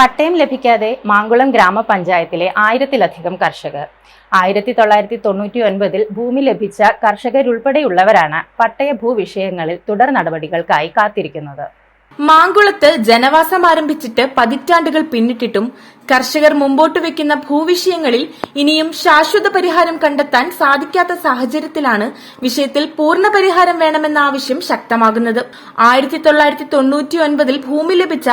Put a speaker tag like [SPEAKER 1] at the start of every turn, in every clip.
[SPEAKER 1] പട്ടയം ലഭിക്കാതെ മാങ്കുളം ഗ്രാമപഞ്ചായത്തിലെ ആയിരത്തിലധികം കർഷകർ. ആയിരത്തി തൊള്ളായിരത്തി തൊണ്ണൂറ്റി ഒൻപതിൽ ഭൂമി ലഭിച്ച കർഷകരുൾപ്പെടെയുള്ളവരാണ് പട്ടയ ഭൂവിഷയങ്ങളിൽ തുടർ നടപടികൾക്കായി കാത്തിരിക്കുന്നത്.
[SPEAKER 2] മാങ്കുളത്ത് ജനവാസം ആരംഭിച്ചിട്ട് പതിറ്റാണ്ടുകൾ പിന്നിട്ടിട്ടും കർഷകർ മുമ്പോട്ട് വെക്കുന്ന ഭൂവിഷയങ്ങളിൽ ഇനിയും ശാശ്വത പരിഹാരം കണ്ടെത്താൻ സാധിക്കാത്ത സാഹചര്യത്തിലാണ് വിഷയത്തിൽ പൂർണ പരിഹാരം വേണമെന്ന ആവശ്യം ശക്തമാകുന്നത്. ആയിരത്തി തൊള്ളായിരത്തി തൊണ്ണൂറ്റി ഒൻപതിൽ ഭൂമി ലഭിച്ച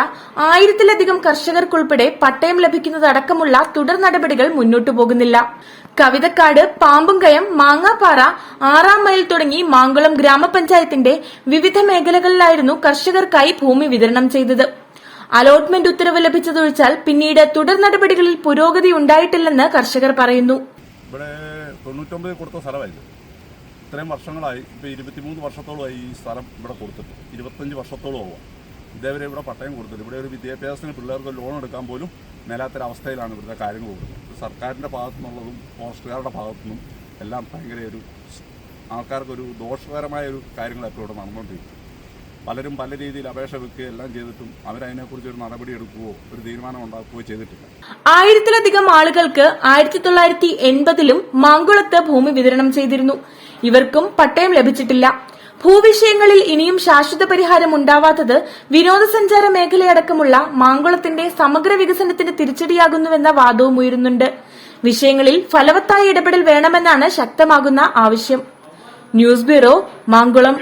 [SPEAKER 2] ആയിരത്തിലധികം കർഷകർക്കുൾപ്പെടെ പട്ടയം ലഭിക്കുന്നതടക്കമുള്ള തുടർ നടപടികൾ മുന്നോട്ടു പോകുന്നില്ല കവിതക്കാട് പാമ്പുംകയം മാങ്ങാപ്പാറ ആറാം മൈൽ തുടങ്ങി മാങ്കുളം ഗ്രാമപഞ്ചായത്തിന്റെ വിവിധ മേഖലകളിലായിരുന്നു കർഷകർക്കായി ഭൂമി വിതരണം ചെയ്തത്. അലോട്ട്മെന്റ് ഉത്തരവ് ലഭിച്ചതൊഴിച്ചാൽ പിന്നീട് തുടർ നടപടികളിൽ പുരോഗതി ഉണ്ടായിട്ടില്ലെന്ന് കർഷകർ പറയുന്നു.
[SPEAKER 3] ഇവിടെ തൊണ്ണൂറ്റൊമ്പതിൽ കൊടുത്ത ഇത്രയും വർഷങ്ങളായി ഇപ്പോൾ ഇരുപത്തിമൂന്ന് വർഷത്തോളമായി ഈ സ്ഥലം ഇവിടെ കൊടുത്തിട്ട്. ഇരുപത്തഞ്ച് വർഷത്തോളം ആവുക ഇതേവരെ ഇവിടെ പട്ടയം കൊടുത്തിട്ട്. ഇവിടെ ഒരു വിദ്യാഭ്യാസത്തിന് പിള്ളേർക്ക് ലോൺ എടുക്കാൻ പോലും മേലാത്തൊരവസ്ഥയിലാണ് ഇവിടുത്തെ കാര്യങ്ങൾ കൊടുക്കുന്നത്. സർക്കാരിന്റെ ഭാഗത്തു നിന്നുള്ളതും പോസ്റ്റുകാരുടെ ഭാഗത്തു നിന്നും എല്ലാം ഭയങ്കര ഒരു ആൾക്കാർക്കൊരു ദോഷകരമായ ഒരു കാര്യങ്ങളൊക്കെ ഇവിടെ നടന്നുകൊണ്ടിരിക്കും. പലരും പല രീതിയിൽ അപേക്ഷ വെക്കുകയും എല്ലാം ചെയ്തിട്ടും അവരതിനെക്കുറിച്ച് ഒരു നടപടി എടുക്കുകയോ ഒരു തീരുമാനം ഉണ്ടാക്കുകയോ ചെയ്തിട്ടില്ല.
[SPEAKER 2] ആയിരത്തിലധികം ആളുകൾക്ക് ആയിരത്തി തൊള്ളായിരത്തി എൺപതിലും മാങ്കുളത്ത് ഭൂമി വിതരണം ചെയ്തിരുന്നു. ഇവർക്കും പട്ടയം ലഭിച്ചിട്ടില്ല. ഭൂവിഷയങ്ങളിൽ ഇനിയും ശാശ്വത പരിഹാരം ഉണ്ടാവാത്തത് വിനോദസഞ്ചാര മേഖലയടക്കമുള്ള മാങ്കുളത്തിന്റെ സമഗ്ര വികസനത്തിന് തിരിച്ചടിയാകുന്നുവെന്ന വാദവും ഉയരുന്നുണ്ട്. വിഷയങ്ങളിൽ ഫലവത്തായ ഇടപെടൽ വേണമെന്നാണ് ശക്തമാകുന്ന ആവശ്യം. News bureau Mankulam.